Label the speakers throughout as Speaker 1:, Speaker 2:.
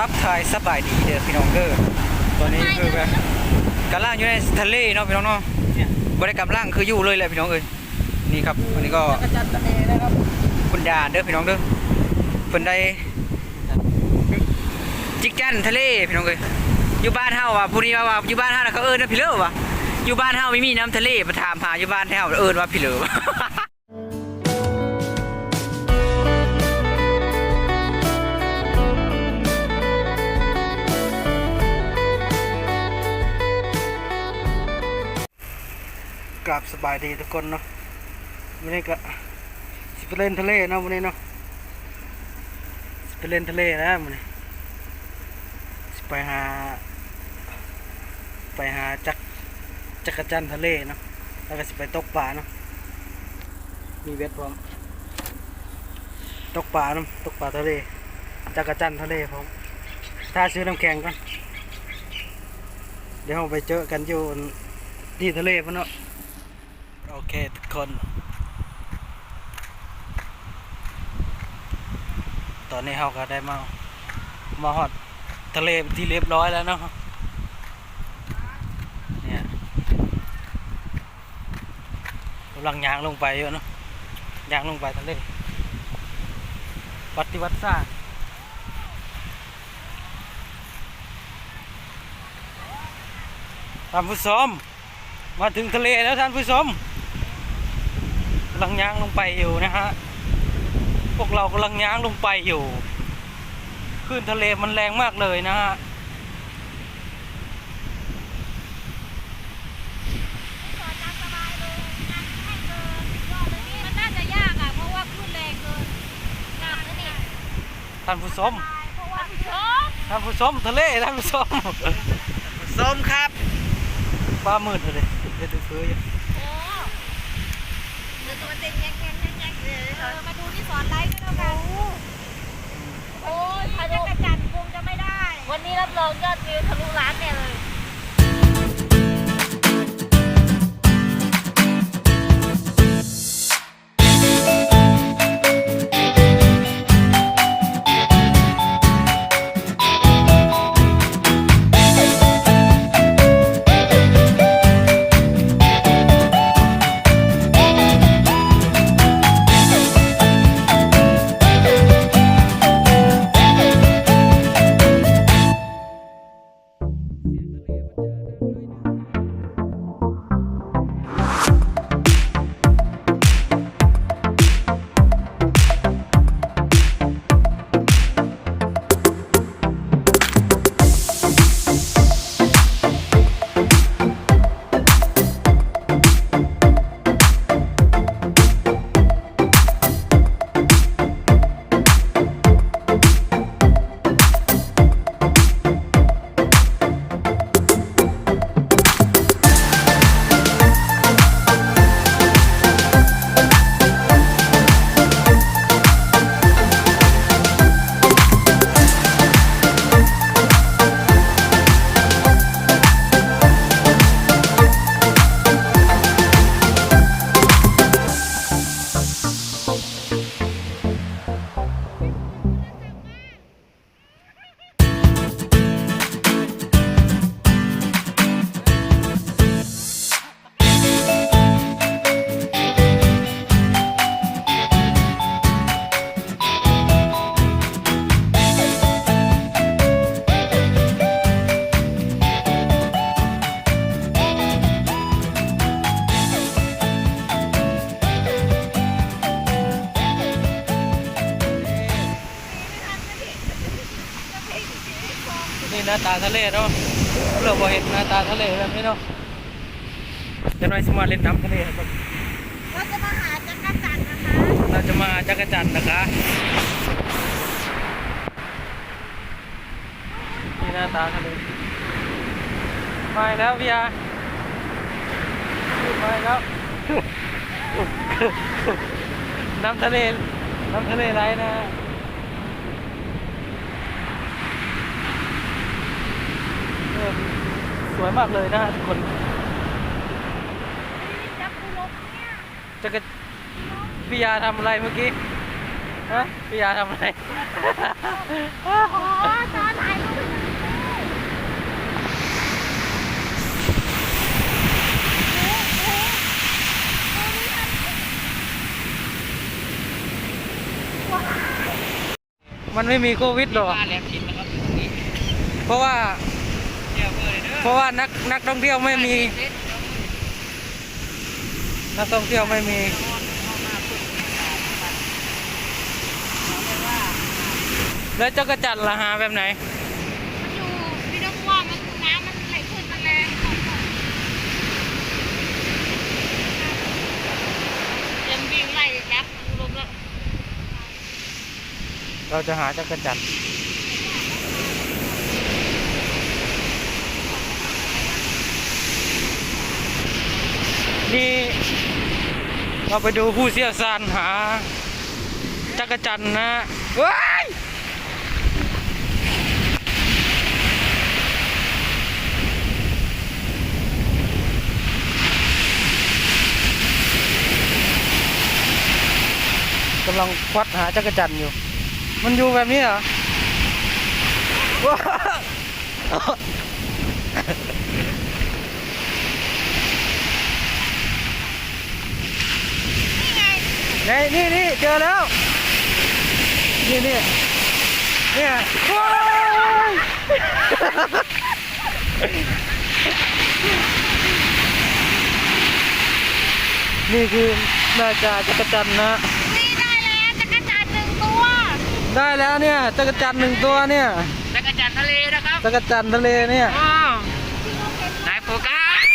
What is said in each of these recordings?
Speaker 1: ทักทายสบายดีเด้อพี่น้องเด้อตอนนี้คือแบบกำลังอยู่ในทะเลเนาะพี่น้องเนาะบริกรรมล่างคืออยู่เลยแหละพี่น้องเอ้ยนี่ครับวันนี้ก็
Speaker 2: จักรจันทร์ทะเลนะครับ
Speaker 1: คุณยาเด้อพี่น้องเด้อเพิ่นได้จิกจันทะเลพี่น้องเอ้ยอยู่บ้านเฮาว่ะผู้นี้ว่าว่าอยู่บ้านเฮาน่ะเขาเอิ้นว่าพี่เลอว่ะอยู่บ้านเฮาไม่มีน้ำทะเลมาถามหาอยู่บ้านเฮาเอิ้นว่าพี่เลอว่ะ
Speaker 2: บายดีทุกคนเนาะวันนี้ก็สิไปเล่นทะเลเนาะวันนี้เนาะสิไปเล่นทะเลนะวันนี้สิไปหา ไปหาจักจักรจันทะเลเนาะแล้วก็สิไปตกปลาเนาะมีเบ็ดพร้อมตกปลาเนาะตกปลาทะเลจักรจันทะเลพร้อมถ้าซื้อน้ำแข็งก่อนเดี๋ยวเราไปเจอกันอยู่ที่ทะเลพนเนาะ เคทุกคน ตอนนี้เราก็ได้มา มาฮอดทะเลที่เรียบร้อยแล้วเนาะเนี่ยกำลังยางลงไปเยอะเนาะยางลงไปทะเลปฏิวัติศาสตร์ท่านผู้ชมมาถึงทะเลแล้วท่านผู้ชมำลังย่างลงไปอยู่นะฮะ พวกเรากำลังย่างลงไปอยู่คลื่นทะเลมันแรงมากเลยนะฮะ
Speaker 3: มันน่าจะยากอะเพราะว่าคลื่นแรงเกินหนักนะนี่
Speaker 2: ท่านผู้ชม
Speaker 3: เพราะว่าชม
Speaker 2: ท่านผู้ชมทะเลท่านผู้ชม
Speaker 1: ส้มครับ
Speaker 2: ฟ้ามืดเลยเดี๋ยวดูเฟื้ออยู่
Speaker 3: โอ้เดี๋ยวตัวเต็งแง่งแง่งแง่งแง่งเลยเออมาดูที่สอนไลฟ์ก็แล้วกันโอ้ยจักรจันทร์คงจะไม่ได้ วันนี้รับรองยอดวิวทะลุล้านแน่เลย
Speaker 2: หน้าตาทะเลเนาะเราพอเห็นหน้าตาทะเลแบบนี้เนาะจะน้อยสมาเล่นน้ำทะเลครับ
Speaker 3: เราจะมาหาจักรจันนะคะ
Speaker 2: เราจะมาจักรจันนะคะนี่หน้าตาทะเลไปแล้วพี่ยาไปแล้วน้ำทะเลน้ำทะเลไรนะ สวยมากเลยนะทุกคน
Speaker 3: จะ
Speaker 2: กระพิยาทำอะไรเมื่อกี้ฮะพิยาทำอะไร
Speaker 3: อ้โตอนถ่า
Speaker 2: มันไม่มีโควิดหรอกเพราะว่า
Speaker 1: เดี๋ยวเพื่อนเด้อ
Speaker 2: เพราะว่านักนักท่องเที่ยวไม่มี นักท่องเที่ยวไม่มีแล้วเจ้ากระจัดละหาแบบไหน
Speaker 3: มันอยู่พี่ต้องว่ามันน้ำมันไหลขึ้นมันแรงเต็มวิ่งไล่ยักษ์ลมแล้ว
Speaker 2: เราจะหาเจ้ากระจัด นี่ เราไปดูผู้เชี่ยวชาญหา จักรจันนะว้ายกำลังควัดหาจักรจันอยู่ มันอยู่แบบนี้เหรอว้า นี่นี่นี่เจอแล้ว นี่นี่เนี่ยว้ายนี่คือน่าจะจักรจันทร์นะ
Speaker 3: นี่ได้แล้วจักรจันทร์หนึ่งตัว
Speaker 2: ได้แล้วเนี่ยจักรจันทร์หนึ่งตัวเนี่ย
Speaker 1: จักรจันทร์ทะเลนะครับ
Speaker 2: จักรจันทร์ทะเลเนี่ย
Speaker 1: อ๋อนายโฟกัส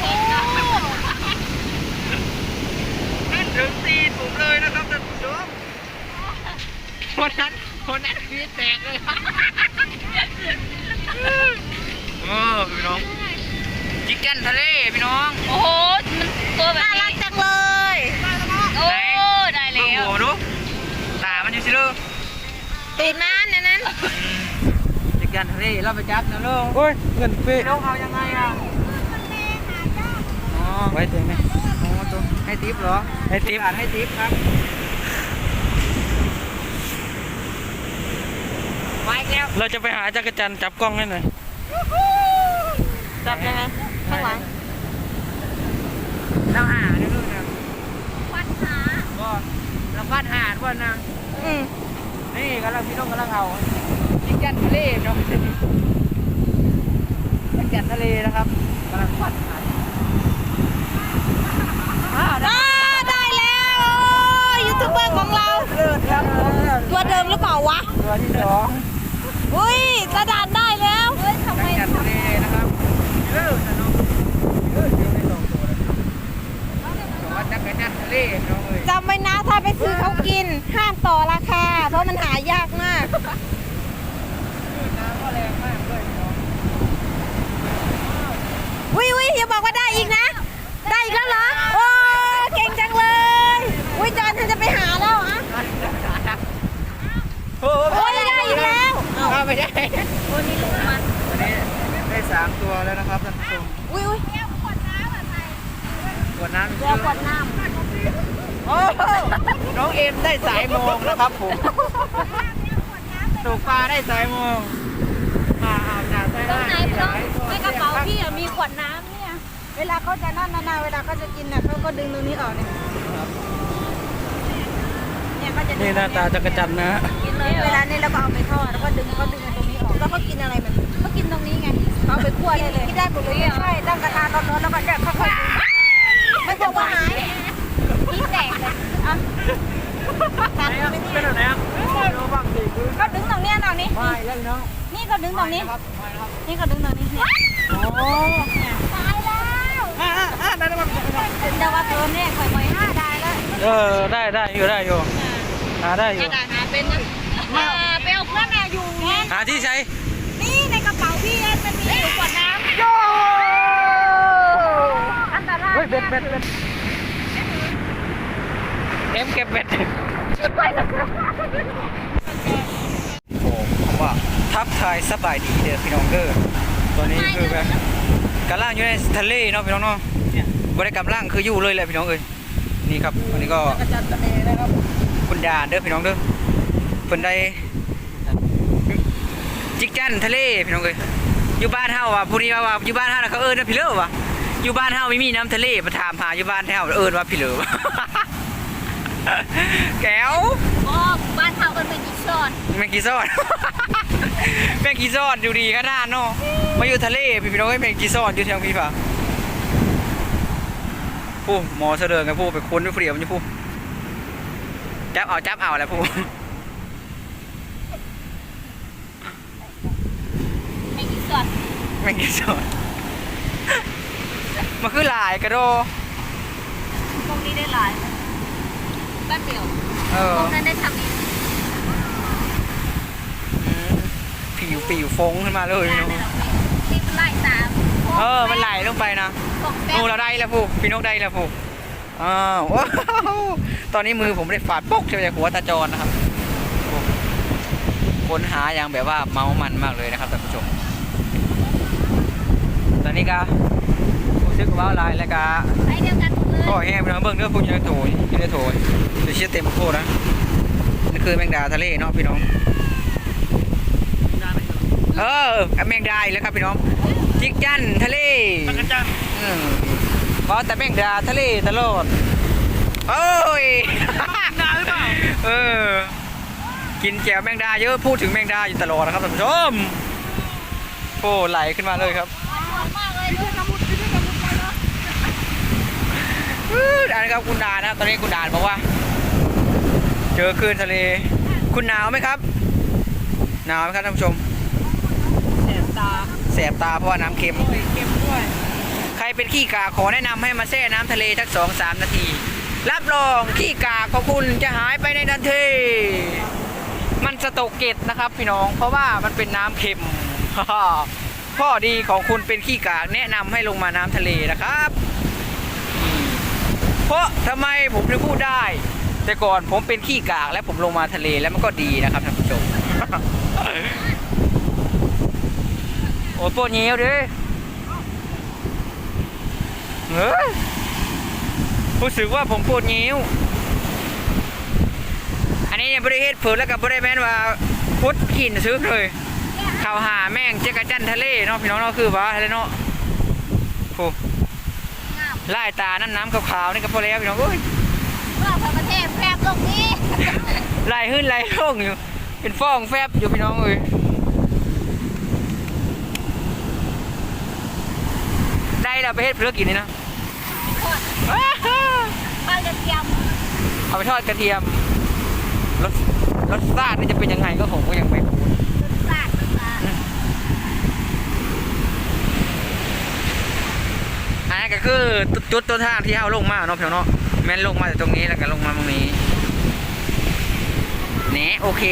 Speaker 3: โอ้
Speaker 1: นั่นถึงตีน ผมเลยนะครับท่านผู้ชมคนนั้นคนนั้นคือแตกเลยโอ้พี่น้องจิกเก้นทะเลพี่น้อง
Speaker 3: โหมันตัวแบบน่ารักจังเลย โอ้ ได้
Speaker 1: เบิ่ง
Speaker 3: แล้ว
Speaker 1: หัวดูตามันอยู่สิลูก
Speaker 3: ปีนมันในนั้น
Speaker 1: จิกเก้นทะเลเราไปจับนะลูก
Speaker 2: โอ้ยเงินเป๊ะ
Speaker 1: ลูกเอายังไงอะอ๋อ
Speaker 2: ไว้ตรงนี้
Speaker 1: โอ้ตัวให้ทิปเหรอ
Speaker 2: ให้ติ๊บ
Speaker 1: อ่านให้ทิปครับไปแล้ว
Speaker 2: เราจะไปหาจักรจันทร์จับกล้องให้หน่อย
Speaker 3: จับยังไงข้างหลัง
Speaker 1: เราหาเนี่ยลูกนะ
Speaker 3: วัดหา
Speaker 1: ก็เราพัดหาด้วยนะ
Speaker 3: อืม
Speaker 1: นี่กำลังพี่น้องกำลังเอาจิกเก้นทะเลเนาะจิกเก้นทะเลนะครับกำลังพัดหาอ้าวได้
Speaker 3: ได้แล้วยูทูบเบอร์ของเรา
Speaker 1: เลิศครับ
Speaker 3: ตัวเดิมหรือเปล่าวะ
Speaker 1: ตัวที่สอง
Speaker 3: อุ้ยกระดานได้แล้วเฮ้ยทำไม
Speaker 1: จักรจันทร์ทะเลนะครับเลิศนะน้องเลิศเดี๋ยวได้ลองตัวแล้วบอกว่าจักรจันทร์ทะเลน้องเอ้ย
Speaker 3: จำไว้นะถ้าไปซื้อเขากินห้ามต่อราคาเพราะมันหายากมาก
Speaker 1: น้ำก็แรงมากด้วยน้อง
Speaker 3: วิวิอย่าบอกว่าได้อีกนะ ได้อีกแล้วเหรอ โอ้เก่งจังเลยวิจอนเธอจะไปหาแล้วอะ
Speaker 1: โอ้
Speaker 3: โอ้ยได้อีกแล้ว
Speaker 1: เอา ไม่ได้
Speaker 3: โอ้นี่ลูกมัน
Speaker 1: อันนี้ได้สามตัวแล้วนะครับท่านผู้ชม
Speaker 3: วิวิเดี๋ยวขวดน้ำอะไร
Speaker 1: ขวดน้ำ
Speaker 3: เดี๋ยวขวดน้
Speaker 1: โอ้น้องเอ็มได้สายโมงนะครับผมตกปลาได้สายโมงมาเอาจากใต้ำ
Speaker 3: ตรงไหน
Speaker 1: ได้
Speaker 3: พี่น้องในกระเป๋าพี่อะมีขวดน้ำเนี่ย เวลาเขาจะนั่นนานๆเวลาเขาจะกินน่ะเขาก็ดึงตรงนี้ออกเนี่ย เนี่ยเขาจะดึง
Speaker 2: นี่หน้าตาจักรจันทร์นะฮะ
Speaker 3: กินเลยเวลานี้เราก็เอาไปทอดแล้วก็ดึงเขาดึงไอ้ตรงนี้ออกแล้วเขากินอะไรแบบนี้เขากินตรงนี้ไงเขาเอาไปคั่วได้เลยกินได้หมดเลยไม่ใช่ตั้งกระทะร้อนๆแล้วก็เนี่ยค่อยๆดึงไม่บอกว่าหายพี่แตกเลยอะตัดไป
Speaker 1: เป็นแบบไหนครับดูบ้างสิคือ
Speaker 3: ก็ดึงตรงเนี้ยตรงนี้
Speaker 1: ไม่แล้วน้อง
Speaker 3: นี่ก็ดึงตรงนี้
Speaker 1: ครับไม่ครับ
Speaker 3: นี่ก็ดึงตรงนี้เนี่ย
Speaker 1: โอ้
Speaker 3: ตายแล้ว
Speaker 1: อ่าอ่าอ่าได้แล้วมัน
Speaker 3: เดี๋ยวว่าตัวเนี่ยข่อยข่อยห้าได้แล้ว
Speaker 2: เออได้ได้อยู่ได้อยู่ หาได้อกยู่
Speaker 3: ระดาษหาเป็นนะมาไปเอาเพื่อนมาอยู่ไง
Speaker 2: หาที่ใช้
Speaker 3: นี่ในกระเป๋าพี่มันมีอยู่ขวดน้ำโยอันตราย
Speaker 2: เฮ้ยเบ็ดเบ็ดเบ็ดเอ็มเก็บเบ็ด
Speaker 3: ไปแล้ว
Speaker 2: โอ้ผมว่าทักทายสบายดีเด้อพี่น้องเด้อตอนนี้คือแบบกำลังอยู่ในทะเลเนาะพี่น้องเนาะบริกรรมล่างคืออยู่เลยแหละพี่น้องเอ้ยนี่ครับวันนี้ก็
Speaker 1: กระจัดทะเลนะครับ
Speaker 2: คุณดาเด้อพี่น้องเด้อเพิ่นได้จิกจันทะเลพี่น้องเอ้ยอยู่บ้านเฮาว่ะผู้นี้ว่าว่าอยู่บ้านเฮาน่ะเขาเอิ้นว่าพี่เลอว่ะอยู่บ้านเฮาไม่มีน้ำทะเลมาถามหาอยู่บ้านเฮาเอิ้นว่าพี่เลอว่ะ
Speaker 1: แก้ว
Speaker 3: อ๋อบ้านเขาเป็นเป็นยิชอน
Speaker 1: แมงกีซอดแมงกีซอดอยู่ดีขนาดเนาะมาอยู่ทะเลพี่พี่น้องไอ้ยแมงกีซอดอยู่แถวพี่ป่ะผู้หมอเสดอไงผู้ไปค้นด้วยเปรียวมันอยู่ผู้ จับเอาจับเอาแหละผู้
Speaker 3: เป็นยิชอน
Speaker 1: แมงกีซอดมันคือหลายกระโด
Speaker 3: พวกนี้ได้หลายบ้านเดียว
Speaker 1: เออ
Speaker 3: พวกนั้นได้ทำอีก
Speaker 1: อืมผิวปิวฟงขึ้นมาเลยพี่
Speaker 3: งาน
Speaker 1: น้อง
Speaker 3: ในเราที่มันไล่ตาม
Speaker 1: เออ มันไหลลงไปนะ
Speaker 3: ตกแป๊
Speaker 1: โอ้
Speaker 3: บ
Speaker 1: เราได้แล้วผู้พี่นกได้แล้วผู้ อ้าวว้าวตอนนี้มือผมได้ฝาดปกใช่ไหมหัวตาจรนะครับโอ้ค้นหาอย่างแบบว่าเมามันมากเลยนะครับท่านผู้ชม ตอนนี้ก็รู้สึกว่าลายแล้วก็
Speaker 3: ไล่เดียวกันหมดเลย
Speaker 1: ก็แห้งไปนะเบิ่งเนื้อผู้อยังได้โถยอยังได้โถยเดี๋ยวเชี่ยเต็มโคตรนะนี่คือแมงดาทะเลเนาะพี่น้องเออแมงดาอีกแล้วครับพี่น้องจิกจันทะเล
Speaker 2: จักรจันทร์
Speaker 1: อืม เพราะแต่แมงดาทะเลตลอดโอ้ย
Speaker 2: ดาหรือเปล่า
Speaker 1: เออกินแจ่วแมงดาเยอะพูดถึงแมงดาอยู่ตลอดนะครับท่านผู้ชมโอ้ไหลขึ้นมาเลยครับ
Speaker 3: สวยมากเลยด้วยกระมุดด้วยกระมุดไปเนาะ
Speaker 1: อื้ออันนี้ครับคุณดานนะครับตอนนี้คุณดานบอกว่า เจอคลื่นทะเล คุณหนาวไหมครับ หนาวไหมครับท่านผู้ชม
Speaker 2: แสบตา
Speaker 1: แสบตาเพราะว่าน้ำเค็ม
Speaker 2: เค็มด้วย
Speaker 1: ใคร เป็นขี้กาขอแนะนำให้มาแช่น้ำทะเลสักสองสามนาที รับรองขี้กาของคุณจะหายไปในทันทีมันสตกเกตนะครับพี่น้อง เพราะว่ามันเป็นน้ำเค็มข้อดีของคุณเป็นขี้กากแนะนำให้ลงมาน้ำทะเลนะครับ เพราะทำไมผมถึงพูดได้ แต่ก่อนผมเป็นขี้กากและผมลงมาทะเลแล้วมันก็ดีนะครับท่านผู้ชม โอ้ปวดเงี้ยวดิ เฮ้ยรู้สึกว่าผมปวดเงี้ยวอันนี้ยังบริเฮ็ดเผิดแล้วกับบริแมนว่าพุดขินซื้อเลยเขาหาแม่งเจ๊กระจันทะเลเนาะพี่น้องเนาะคือว่าอะไรเนาะโอ้
Speaker 3: งาม
Speaker 1: ไล่ตาน้ำน้ำขาวๆนี่ก็พอแล้วพี่น้องเอ้ย
Speaker 3: เมื่อประเทศแฟบลงนี้
Speaker 1: ไล่ขึ้นไล่ลงอยู่ เป็นฟองแฟบอยู่พี่น้องเอ้ยได้แล้วไปเฮ็ดเพื่อกินนี่นะ
Speaker 3: ทอดปลากระเทียม
Speaker 1: เอาไปทอดกระเทียมรสรสชาตินี่จะเป็นยังไงก็ผมก็ยังไม่รู้
Speaker 3: รสชาติรสชาติ
Speaker 1: อันนั้นก็คือจุดตัวทางที่เอาลงมาเนาะพี่น้องเนาะแม่นลงมาจากตรงนี้แล้วก็ลงมาตรงนี้เนี้ยโอเค